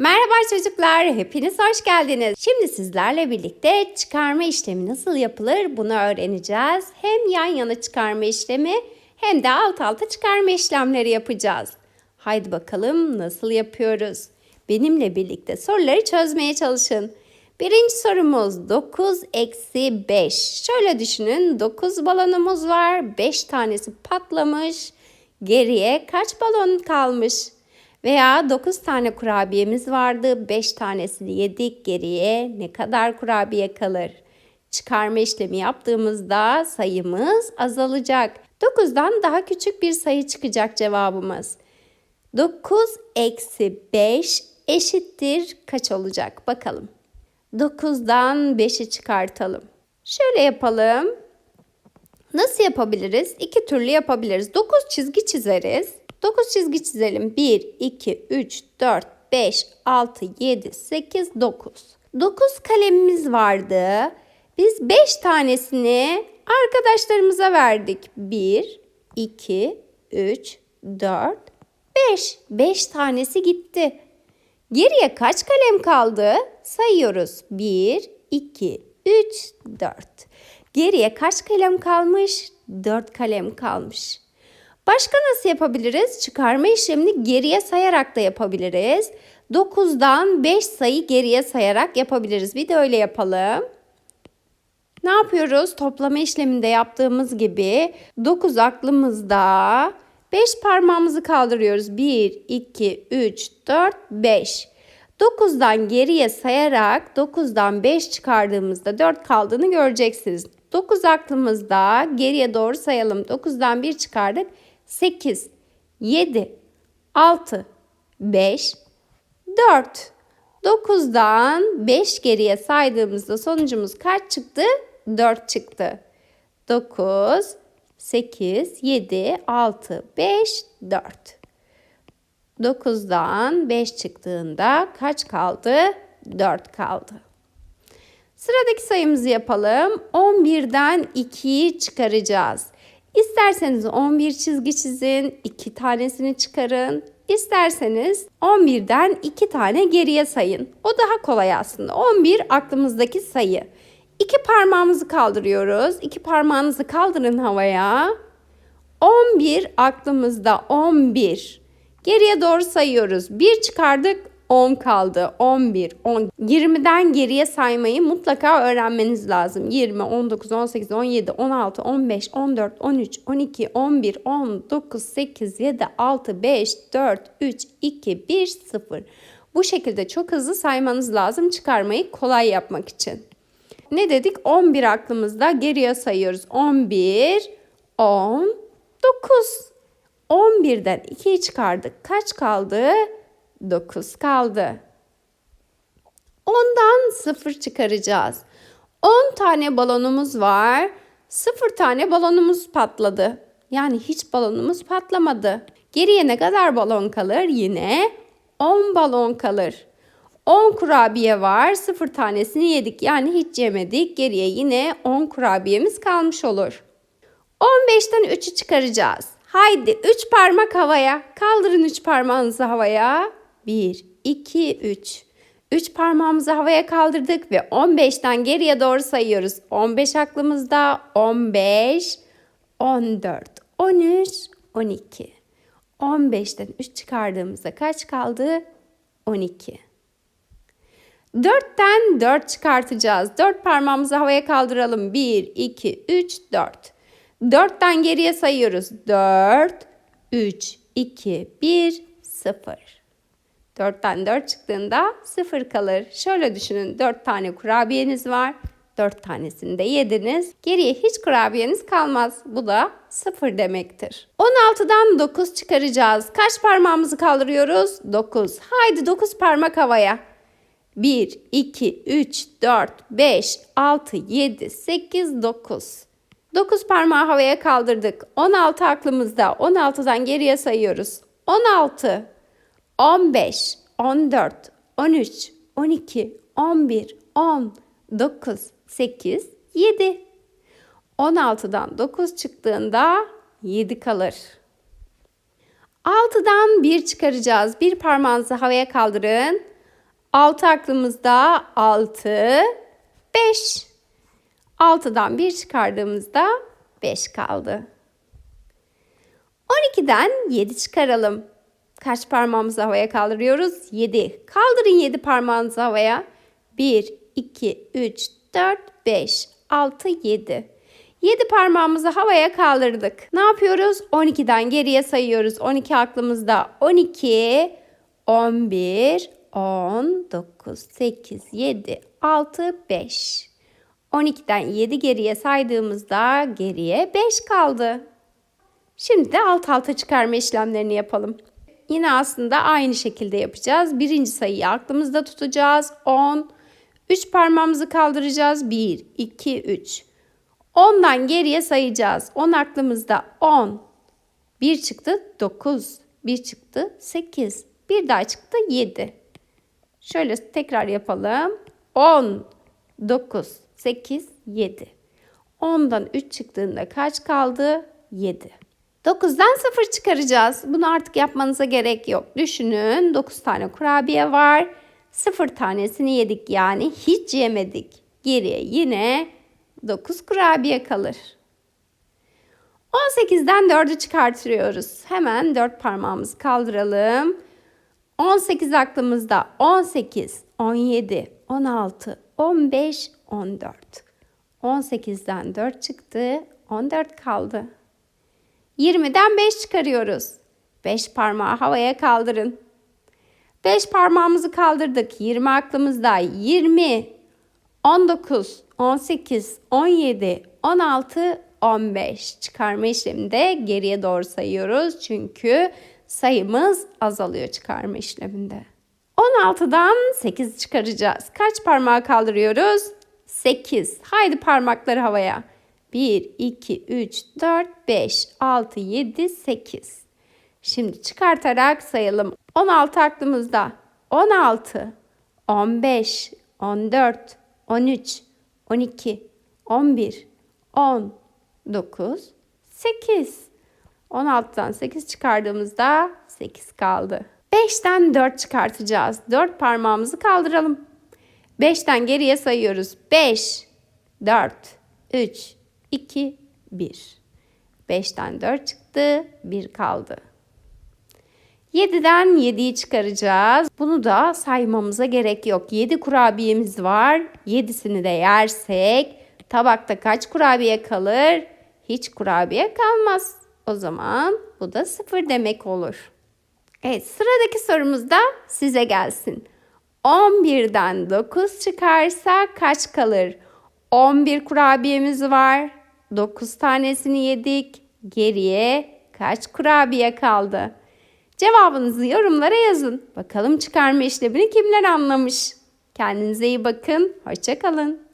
Merhaba çocuklar, hepiniz hoş geldiniz. Şimdi sizlerle birlikte çıkarma işlemi nasıl yapılır bunu öğreneceğiz. Hem yan yana çıkarma işlemi hem de alt alta çıkarma işlemleri yapacağız. Haydi bakalım nasıl yapıyoruz? Benimle birlikte soruları çözmeye çalışın. Birinci sorumuz 9 eksi 5. Şöyle düşünün 9 balonumuz var. 5 tanesi patlamış. Geriye kaç balon kalmış? Veya 9 tane kurabiyemiz vardı. 5 tanesini yedik. Geriye ne kadar kurabiye kalır? Çıkarma işlemi yaptığımızda sayımız azalacak. 9'dan daha küçük bir sayı çıkacak cevabımız. 9 eksi 5 eşittir kaç olacak? Bakalım. 9'dan 5'i çıkartalım. Şöyle yapalım. Nasıl yapabiliriz? İki türlü yapabiliriz. 9 çizgi çizeriz. 9 çizgi çizelim. 1, 2, 3, 4, 5, 6, 7, 8, 9. 9 kalemimiz vardı. Biz 5 tanesini arkadaşlarımıza verdik. 1, 2, 3, 4, 5. 5 tanesi gitti. Geriye kaç kalem kaldı? Sayıyoruz. 1, 2, 3, 4. Geriye kaç kalem kalmış? 4 kalem kalmış. Başka nasıl yapabiliriz? Çıkarma işlemini geriye sayarak da yapabiliriz. 9'dan 5 sayı geriye sayarak yapabiliriz. Bir de öyle yapalım. Ne yapıyoruz? Toplama işleminde yaptığımız gibi 9 aklımızda 5 parmağımızı kaldırıyoruz. 1, 2, 3, 4, 5. 9'dan geriye sayarak 9'dan 5 çıkardığımızda 4 kaldığını göreceksiniz. 9 aklımızda geriye doğru sayalım. 9'dan 1 çıkardık. 8, 7, 6, 5, 4. 9'dan 5 geriye saydığımızda sonucumuz kaç çıktı? 4 çıktı. 9, 8, 7, 6, 5, 4. 9'dan 5 çıktığında kaç kaldı? 4 kaldı. Sıradaki sayımızı yapalım. 11'den 2'yi çıkaracağız. İsterseniz 11 çizgi çizin, 2 tanesini çıkarın. İsterseniz 11'den 2 tane geriye sayın. O daha kolay aslında. 11 aklımızdaki sayı. İki parmağımızı kaldırıyoruz. İki parmağınızı kaldırın havaya. 11 aklımızda 11. Geriye doğru sayıyoruz. 1 çıkardık 10 kaldı. 11, 10. 20'den geriye saymayı mutlaka öğrenmeniz lazım. 20, 19, 18, 17, 16, 15, 14, 13, 12, 11, 10, 9, 8, 7, 6, 5, 4, 3, 2, 1, 0. Bu şekilde çok hızlı saymanız lazım çıkarmayı kolay yapmak için. Ne dedik? 11 aklımızda geriye sayıyoruz. 11, 10, 9. 11'den 2'yi çıkardık. Kaç kaldı? 9 kaldı. 10'dan 0 çıkaracağız. 10 tane balonumuz var. 0 tane balonumuz patladı. Yani hiç balonumuz patlamadı. Geriye ne kadar balon kalır? Yine 10 balon kalır. 10 kurabiye var. 0 tanesini yedik. Yani hiç yemedik. Geriye yine 10 kurabiyemiz kalmış olur. 15'ten 3'ü çıkaracağız. Haydi 3 parmak havaya. Kaldırın 3 parmağınızı havaya. 1, 2, 3. 3 parmağımızı havaya kaldırdık ve 15'ten geriye doğru sayıyoruz. 15 aklımızda 15, 14, 13, 12. 15'ten 3 çıkardığımızda kaç kaldı? 12. 4'ten 4 çıkartacağız. 4 parmağımızı havaya kaldıralım. 1, 2, 3, 4. 4'ten geriye sayıyoruz. 4, 3, 2, 1, 0. 4'ten 4 çıktığında 0 kalır. Şöyle düşünün 4 tane kurabiyeniz var. 4 tanesini de yediniz. Geriye hiç kurabiyeniz kalmaz. Bu da 0 demektir. 16'dan 9 çıkaracağız. Kaç parmağımızı kaldırıyoruz? 9. Haydi 9 parmak havaya. 1, 2, 3, 4, 5, 6, 7, 8, 9. 9 parmağı havaya kaldırdık. 16 aklımızda. 16'dan geriye sayıyoruz. 16, 15, 14, 13, 12, 11, 10, 9, 8, 7. 16'dan 9 çıktığında 7 kalır. 6'dan 1 çıkaracağız. Bir parmağınızı havaya kaldırın. 6 aklımızda 6, 5. 6'dan 1 çıkardığımızda 5 kaldı. 12'den 7 çıkaralım. Kaç parmağımızı havaya kaldırıyoruz? 7. Kaldırın 7 parmağınızı havaya. 1, 2, 3, 4, 5, 6, 7. 7 parmağımızı havaya kaldırdık. Ne yapıyoruz? 12'den geriye sayıyoruz. 12 aklımızda. 12, 11, 10, 9, 8, 7, 6, 5. 12'den 7 geriye saydığımızda geriye 5 kaldı. Şimdi de alt alta çıkarma işlemlerini yapalım. Yine aslında aynı şekilde yapacağız. Birinci sayıyı aklımızda tutacağız. 10. 3 parmağımızı kaldıracağız. 1, 2, 3. 10'dan geriye sayacağız. 10 aklımızda 10. 1 çıktı 9. 1 çıktı 8. Bir daha çıktı 7. Şöyle tekrar yapalım. 10, 9, 8, 7. 10'dan 3 çıktığında kaç kaldı? 7. 9'dan 0 çıkaracağız. Bunu artık yapmanıza gerek yok. Düşünün 9 tane kurabiye var. 0 tanesini yedik yani hiç yemedik. Geriye yine 9 kurabiye kalır. 18'den 4'ü çıkartıyoruz. Hemen 4 parmağımızı kaldıralım. 18 aklımızda 18, 17, 16, 15, 14. 18'den 4 çıktı, 14 kaldı. 20'den 5 çıkarıyoruz. 5 parmağı havaya kaldırın. 5 parmağımızı kaldırdık. 20 aklımızda. 20, 19, 18, 17, 16, 15. Çıkarma işleminde geriye doğru sayıyoruz. Çünkü sayımız azalıyor çıkarma işleminde. 16'dan 8 çıkaracağız. Kaç parmağı kaldırıyoruz? 8. Haydi parmakları havaya. 1, 2, 3, 4, 5, 6, 7, 8. Şimdi çıkartarak sayalım. 16 aklımızda. 16, 15, 14, 13, 12, 11, 10, 9, 8. 16'dan 8 çıkardığımızda 8 kaldı. 5'ten 4 çıkartacağız. 4 parmağımızı kaldıralım. 5'ten geriye sayıyoruz. 5, 4, 3, 2, 1. 5'ten 4 çıktı, 1 kaldı. 7'den 7'yi çıkaracağız. Bunu da saymamıza gerek yok. 7 kurabiyemiz var. 7'sini de yersek tabakta kaç kurabiye kalır? Hiç kurabiye kalmaz. O zaman bu da 0 demek olur. Evet sıradaki sorumuz da size gelsin. 11'den 9 çıkarsa kaç kalır? 11 kurabiyemiz var. 9 tanesini yedik. Geriye kaç kurabiye kaldı? Cevabınızı yorumlara yazın. Bakalım çıkarma işlemini kimler anlamış? Kendinize iyi bakın. Hoşçakalın.